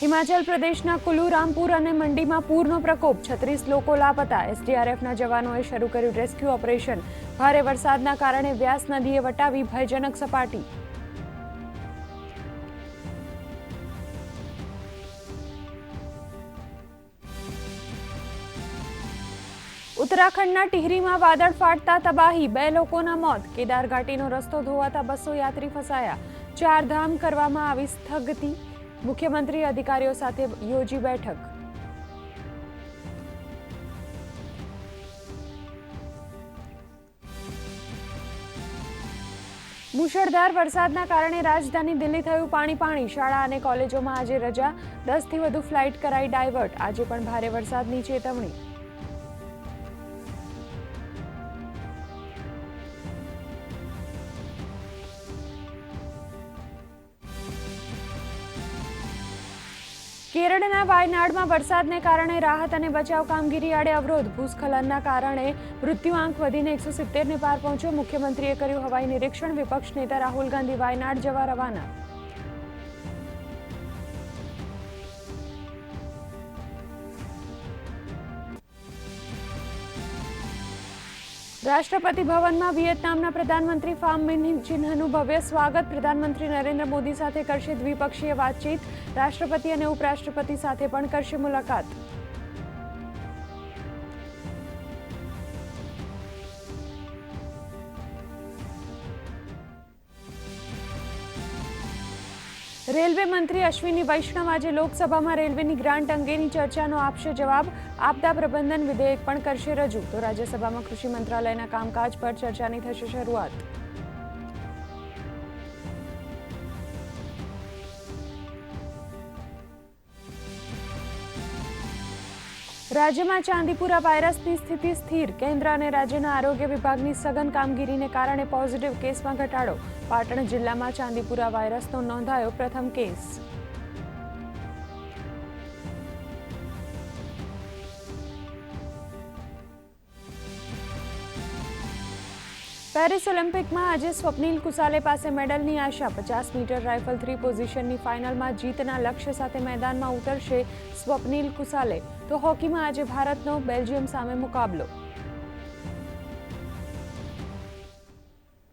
હિમાચલ પ્રદેશના કુલુ રામપુર અને મંડીમાં પૂરનો પ્રકોપ. છત્રીસ લોકો લાપતા. એસડીઆરએફના જવાનોએ શરૂ કર્યું રેસ્ક્યુ ઓપરેશન. ભારે વરસાદના કારણે વ્યાસ નદીએ વટાવી ભયજનક સપાટી. ઉત્તરાખંડના ટિહરીમાં વાદળ ફાટતા તબાહી. બે લોકોના મોત. કેદાર ઘાટીનો રસ્તો ધોવાતા બસો યાત્રી ફસાયા. ચારધામ કરવામાં આવી સ્થગતિ. મુખ્યમંત્રી અધિકારીઓ સાથે યોજી બેઠક. મુશળધાર વરસાદના કારણે રાજધાની દિલ્હી થયું પાણી પાણી. શાળા અને કોલેજોમાં આજે રજા. દસથી વધુ ફ્લાઇટ કરાઈ ડાયવર્ટ. આજે પણ ભારે વરસાદની ચેતવણી. કેરળના વાયનાડમાં વરસાદને કારણે રાહત અને બચાવ કામગીરી આડે અવરોધ. ભૂસ્ખલનના કારણે મૃત્યુઆંક વધીને એકસો સિત્તેરને પાર પહોંચ્યો. મુખ્યમંત્રીએ કર્યું હવાઈ નિરીક્ષણ. વિપક્ષ નેતા રાહુલ ગાંધી વાયનાડ જવા રવાના. રાષ્ટ્રપતિ ભવનમાં વિયેતનામના પ્રધાનમંત્રી ફામ મિન ચિન્હનું ભવ્ય સ્વાગત પ્રધાનમંત્રી નરેન્દ્ર મોદી સાથે કરશે દ્વિપક્ષીય વાતચીત. રાષ્ટ્રપતિ અને ઉપરાષ્ટ્રપતિ સાથે પણ કરશે મુલાકાત. રેલવે મંત્રી અશ્વિની વૈષ્ણવ આજે લોકસભામાં રેલવેની ગ્રાન્ટ અંગેની ચર્ચાનો આપશે જવાબ. આપદા પ્રબંધન વિધેયક પણ કરશે રજૂ. તો રાજ્યસભામાં કૃષિ મંત્રાલયના કામકાજ પર ચર્ચાની થશે શરૂઆત. રાજ્યમાં ચાંદીપુરા વાયરસની સ્થિતિ સ્થિર. કેન્દ્ર અને રાજ્યના આરોગ્ય વિભાગની સઘન કામગીરીને કારણે પોઝિટિવ કેસમાં ઘટાડો. પાટણ જિલ્લામાં ચાંદીપુરા વાયરસનો નોંધાયો પ્રથમ કેસ. પેરિસ ઓલિમ્પિકમાં આજે સ્વપ્નિલ કુસાલે પાસે મેડલની આશા. પચાસ મીટર રાઇફલ થ્રી પોઝિશનની ફાઇનલમાં જીતના લક્ષ્ય સાથે મેદાનમાં ઉતરશે સ્વપ્નિલ કુસાલે. તો હોકીમાં આજે ભારતનો બેલ્જિયમ સામે મુકાબલો.